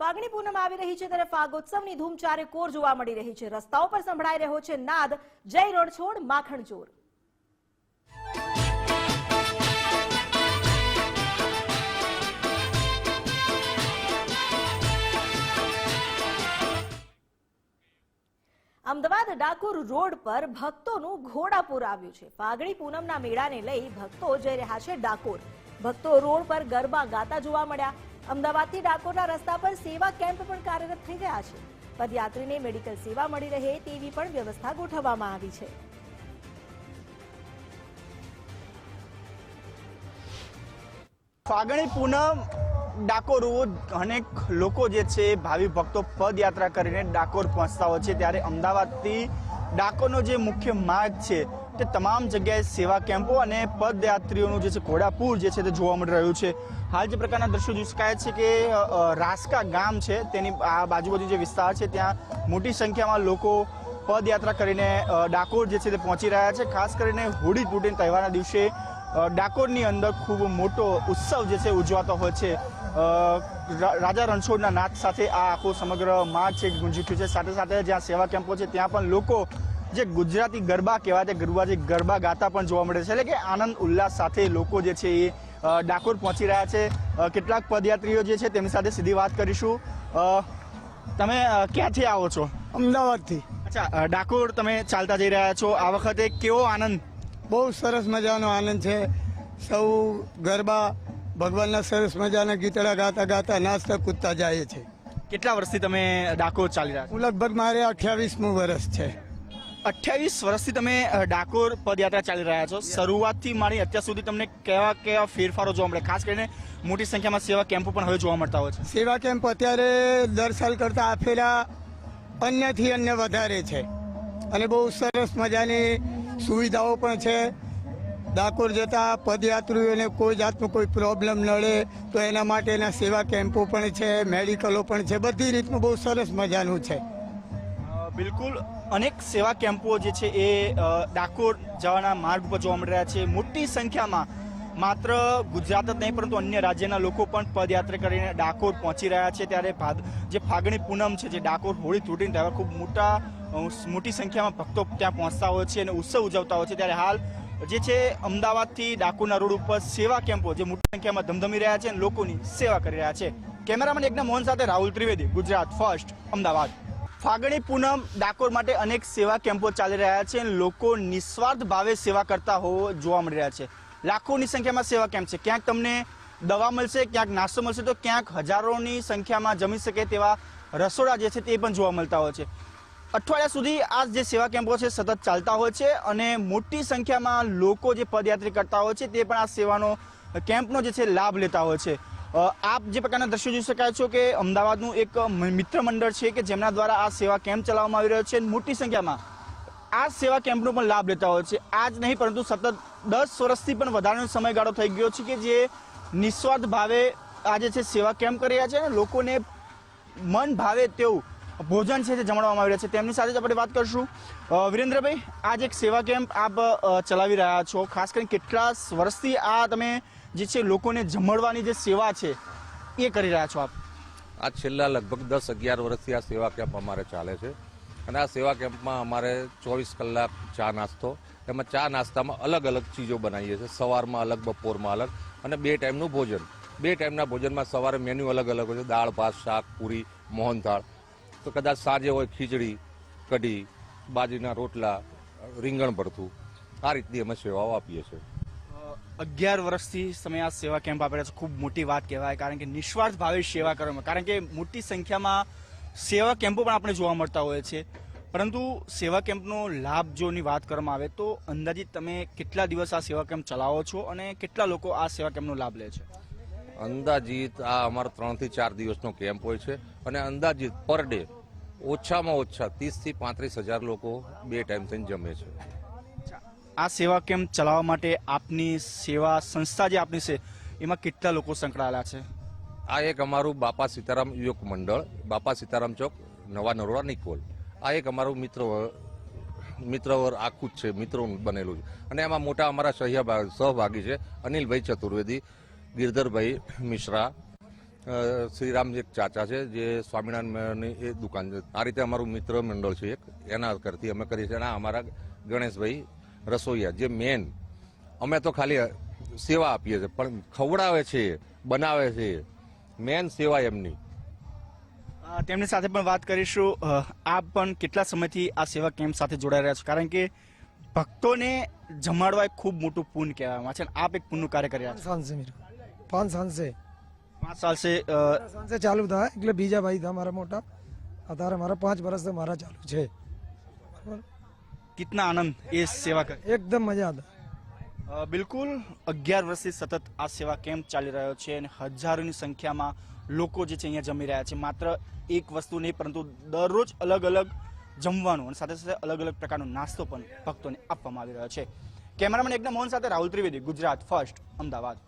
ફાગણી પૂનમ આવી રહી છે ત્યારે ફાગોત્સવની ધૂમ ચારે કોર જોવા મળી રહી છે. રસ્તાઓ પર સંભળાઈ રહ્યો છે નાદ. જય રણછોડ માખણ ચોર અમદાવાદ ડાકોર રોડ પર ભક્તોનું ઘોડાપુર આવ્યું છે. ફાગણી પૂનમના મેળાને લઈ ભક્તો જઈ રહ્યા છે ડાકોર. ભક્તો રોડ પર ગરબા ગાતા જોવા મળ્યા. અમદાવાદથી ડાકોરના રસ્તા પર સેવા કેમ્પ પણ કાર્યરત થઈ ગયા છે. પદયાત્રીને મેડિકલ સેવા મળી રહે તેવી પણ વ્યવસ્થા ગોઠવવામાં આવી છે. ફાગણી પૂનમ ડાકોર અનેક લોકો જે છે, ભાવિ ભક્તો પદયાત્રા કરીને ડાકોર પહોંચતા હોય છે. ત્યારે અમદાવાદથી ડાકોરનો જે મુખ્ય માર્ગ છે તે તમામ જગ્યાએ સેવા કેમ્પો અને પદયાત્રીઓનું જે છે ઘોડાપુર જે છે તે જોવા મળી રહ્યું છે. હાલ જે પ્રકારના દ્રશ્યો જોઈ શકાય છે કે રાસકા ગામ છે તેની આ બાજુબાજુ જે વિસ્તાર છે ત્યાં મોટી સંખ્યામાં લોકો પદયાત્રા કરીને ડાકોર જે છે તે પહોંચી રહ્યા છે. ખાસ કરીને હોળી ધૂળેટી તહેવારના દિવસે ડાકોરની અંદર ખૂબ મોટો ઉત્સવ જે છે ઉજવાતો હોય છે. રાજા રણછોડના નાચ સાથે આ આખો સમગ્ર માર્ગ છે ગુંજી ઉઠ્યું છે. સાથે સાથે જ્યાં સેવા કેમ્પો છે ત્યાં પણ લોકો જે ગુજરાતી ગરબા કહેવાય છે ગરબા જે ગરબા ગાતા પણ જોવા મળે છે. એટલે કે આનંદ ઉલ્લાસ સાથે લોકો જે છે એ ડાકોર પહોંચી રહ્યા છે. કેટલાક પદયાત્રીઓ જે છે તેમની સાથે સીધી વાત કરીશું. તમે ક્યાંથી આવો છો? અમદાવાદથી. અચ્છા ડાકોર તમે ચાલતા જઈ રહ્યા છો. આ વખતે કેવો આનંદ? બહુ સરસ મજાનો આનંદ છે. સૌ ગરબા ભગવાનના સરસ મજાના ગીતડા ગાતા ગાતા નાચતા કૂદતા જાય છે. કેટલા વર્ષથી તમે ડાકોર ચાલી રહ્યા હું લગભગ મારે અઠ્યાવીસમું વર્ષ છે છો. અઠ્યાવીસ વર્ષથી તમે ડાકોર પદયાત્રા ચાલી રહ્યા છો. શરૂઆતથી મારી અત્યાર સુધી તમને કેવા કેવા ફેરફારો જોવા મળે ખાસ કરીને મોટી સંખ્યામાં સેવા કેમ્પો પણ હવે જોવા મળતા હોય છે. સેવા કેમ્પ અત્યારે દર સાલ કરતાં આ ફેરા અન્યથી અન્ય વધારે છે. અને બહુ સરસ મજાની સુવિધાઓ પણ છે. ડાકોર જતા પદયાત્રીઓને કોઈ જાતનું કોઈ પ્રોબ્લેમ નડે તો એના માટેના સેવા કેમ્પો પણ છે મેડિકલો પણ છે બધી રીતનું બહુ સરસ મજાનું છે. બિલકુલ. અનેક સેવા કેમ્પો જે છે એ ડાકોર જવાના માર્ગ ઉપર જોવા મળી રહ્યા છે. મોટી સંખ્યામાં માત્ર ગુજરાત જ નહીં, પરંતુ અન્ય રાજ્યના લોકો પણ પદયાત્રા કરીને ડાકોર પહોંચી રહ્યા છે. ત્યારે જે ફાગણી પૂનમ છે, જે ડાકોર હોળી તૂટીને ત્યારે ખૂબ મોટા મોટી સંખ્યામાં ભક્તો ત્યાં પહોંચતા હોય છે અને ઉત્સવ ઉજવતા હોય છે. ત્યારે હાલ જે છે અમદાવાદથી ડાકોરના રોડ ઉપર સેવા કેમ્પો જે મોટી સંખ્યામાં ધમધમી રહ્યા છે અને લોકોની સેવા કરી રહ્યા છે. કેમેરામેન એકના મોહન સાથે રાહુલ ત્રિવેદી, ગુજરાત ફર્સ્ટ, અમદાવાદ. ફાગણી પૂનમ ડાકોર માટે અનેક સેવા કેમ્પો ચાલી રહ્યા છે. લોકો નિસ્વાર્થ ભાવે સેવા કરતા હોવો જોવા મળી રહ્યા છે. લાખોની સંખ્યામાં સેવા કેમ્પ છે. ક્યાંક તમને દવા મળશે, ક્યાંક નાસ્તો મળશે, તો ક્યાંક હજારોની સંખ્યામાં જમી શકે તેવા રસોડા જે છે તે પણ જોવા મળતા હોય છે. અઠવાડિયા સુધી આ જે સેવા કેમ્પો છે સતત ચાલતા હોય છે અને મોટી સંખ્યામાં લોકો જે પદયાત્રી કરતા હોય છે તે પણ આ સેવાનો કેમ્પનો જે છે લાભ લેતા હોય છે. આપ જે પ્રકારના દ્રશ્યો જોઈ શકાય છો કે અમદાવાદનું એક મિત્ર મંડળ છે કે જેમના દ્વારા આ સેવા કેમ્પ ચલાવવામાં આવી રહ્યો છે મોટી સંખ્યામાં આ સેવા કેમ્પનો પણ લાભ લેતા હોય છે. આજ નહીં, પરંતુ સતત દસ વર્ષથી પણ વધારાનો સમયગાળો થઈ ગયો છે કે જે નિસ્વાર્થ ભાવે આજે છે સેવા કેમ્પ કરી રહ્યા છે અને લોકોને મન ભાવે તેવું ભોજન છે તે જમાડવામાં આવી રહ્યા છે. તેમની સાથે જ આપણે વાત કરીશું. વિરેન્દ્રભાઈ, આજ એક સેવા કેમ્પ આપ ચલાવી રહ્યા છો. ખાસ કરીને કેટલા વર્ષથી આ તમે જે છે, લોકોને જમડવાની જે સેવા છે, એ કરી રહ્યા છો આપ? આ છેલ્લા લગભગ દસ અગિયાર વર્ષથી આ સેવા કેમ્પ અમારે ચાલે છે. અને આ સેવા કેમ્પમાં અમારે ચોવીસ કલાક ચા નાસ્તો, એમાં ચા નાસ્તામાં અલગ અલગ ચીજો બનાવીએ છીએ. સવારમાં અલગ, બપોરમાં અલગ અને બે ટાઈમનું ભોજન. બે ટાઈમના ભોજનમાં સવારે મેન્યુ અલગ અલગ હોય છે. દાળ, ભાત, શાક, પૂરી મોહનથાળ તો કદાચ સાંજે હોય ખીચડી, કઢી, બાજરીના રોટલા, રીંગણ ભરતું આ રીતની અમે સેવાઓ આપીએ છીએ. અગિયાર વર્ષથી તમે આ સેવા કેમ્પ આપી રહ્યા છો. ખૂબ મોટી વાત કહેવાય, કારણ કે નિસ્વાર્થ ભાવે સેવા કરવામાં કારણ કે મોટી સંખ્યામાં સેવા કેમ્પો પણ આપણે જોવા મળતા હોય છે. પરંતુ સેવા કેમ્પનો લાભ જોની વાત કરવામાં આવે તો અંદાજિત તમે કેટલા દિવસ આ સેવા કેમ્પ ચલાવો છો અને કેટલા લોકો આ સેવા કેમ્પનો લાભ લે છે? અંદાજિત આ અમારો ત્રણથી ચાર દિવસનો કેમ્પ હોય છે અને અંદાજિત પર ડે ઓછામાં ઓછા ત્રીસથી પાંત્રીસ હજાર લોકો બે ટાઈમ થઈને જમે છે. આ સેવા કેમ્પ ચલાવવા માટે આપની સેવા સંસ્થા જે આપની છે, એમાં કેટલા લોકો સંકળાયેલા છે? આ એક અમારું બાપા સીતારામ યુવક મંડળ, બાપા સીતારામ ચોક, નવા નરોડા નિકોલ. આ એક અમારું મિત્ર મિત્રવર આખું જ છે, મિત્રો બનેલું છે. અને એમાં મોટા અમારા સહભાગી સહભાગી છે, અનિલભાઈ ચતુર્વેદી, ગિરધરભાઈ મિશ્રા શ્રીરામ એક ચાચા છે, જે સ્વામિનારાયણની એ દુકાન છે. આ રીતે અમારું મિત્ર મંડળ છે એક, એના કરતી અમે કરીએ છીએ. અને અમારા ગણેશભાઈ રસોઈયા જે મેન અમે તો ખાલી સેવા આપીએ છીએ પણ ખવડાવે છે બનાવે છે. મેન સેવા એમની. તેમની સાથે પણ વાત કરીશું. આપ પણ કેટલા સમયથી આ સેવા કેમ્પ સાથે જોડાઈ રહ્યા છો? કારણ કે ભક્તોને જમાડવા એક ખૂબ મોટું પૂન કહેવામાં છે. આપ એક પૂનનું કાર્ય કરી રહ્યા છો. સાંજે મેરું. પાંચ સાંજે. પાંચ સાલ સે સાંજે ચાલુ થા એટલે બીજા ભાઈ હતા મારા મોટા. અત્યારે મારા પાંચ વર્ષથી મારા ચાલુ છે. બરાબર? કિતના આનંદ એ સેવા કરે એકદમ મજા आता। બિલકુલ અગિયાર વર્ષથી સતત આ સેવા કેમ્પ ચાલી રહ્યો છે અને હજારોની સંખ્યામાં લોકો જે છે અહીંયા જમી રહ્યા છે। માત્ર એક વસ્તુ નહીં પરંતુ દરરોજ અલગ અલગ જમવાનું અને સાથે સાથે અલગ અલગ પ્રકારનો નાસ્તો પણ ભક્તોને આપવામાં આવી રહ્યો છે। કેમેરામેન એકદમ મોહન સાથે રાહુલ ત્રિવેદી ગુજરાત ફર્સ્ટ અમદાવાદ.